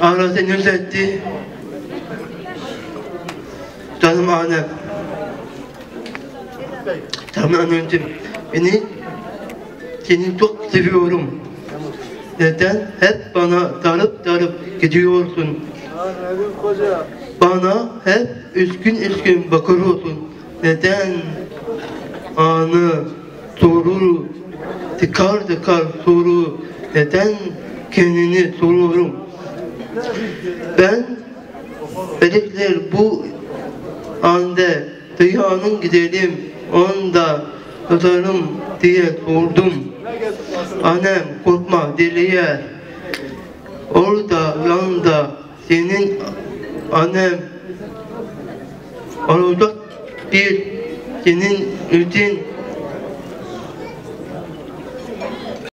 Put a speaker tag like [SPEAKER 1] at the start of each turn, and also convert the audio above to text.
[SPEAKER 1] Arası Nusret'i Canım annem Canım anneciğim Beni Seni çok seviyorum. Neden? Hep bana darıp darıp gidiyorsun. Bana hep üzgün üzgün bakıyorsun. Neden? Anı Soru Tıkar tıkar soru. Neden kendini soruyorum Ben Melekler bu anda dünyanın gidelim onda tutarım diye sordum. Annem korkma deliye orada yanda senin annem olacak bir senin için